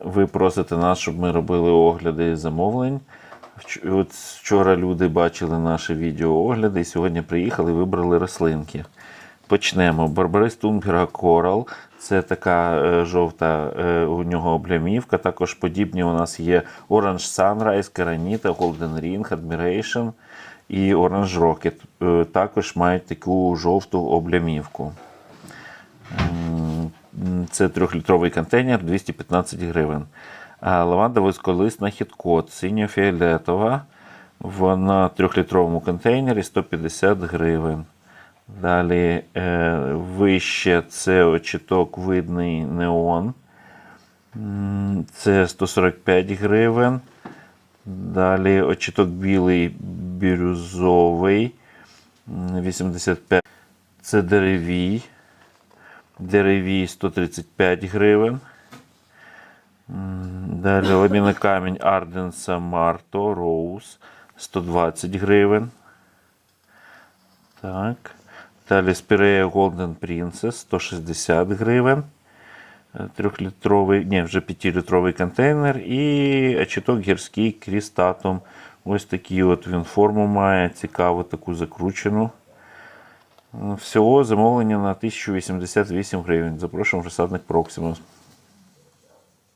ви просите нас, щоб ми робили огляди замовлень. От вчора люди бачили наше відео огляди і сьогодні приїхали і вибрали рослинки. Почнемо. Барбарис Тунберга Корал. Це така е, жовта е, у нього облямівка. Також подібні у нас є Orange Sunrise, Кераніта, Golden Ring, Admiration і Orange Rocket. Е, також мають таку жовту облямівку. Це трьохлітровий контейнер 215 гривень. А лаванда вузьколисна хіткот синьо-фіолетова. Вона в трьохлітровому контейнері 150 гривень. Далі е, вище це очіток видний неон. Це 145 гривень. Далі очіток білий бірюзовий. 85. Це деревій. Деревій 135 гривень. Далі ламінний камінь Арденса Марто Роуз 120 гривень. Так. Далі Спірея Golden Princess 160 гривень. Е, Трьохлітровий, ні, вже п'ятилітровий контейнер. І очіток гірський крістатом. Ось такий от він форму має, цікаву таку закручену. Всього замовлення на 1088 гривень. Запрошуємо розсадник Проксимус.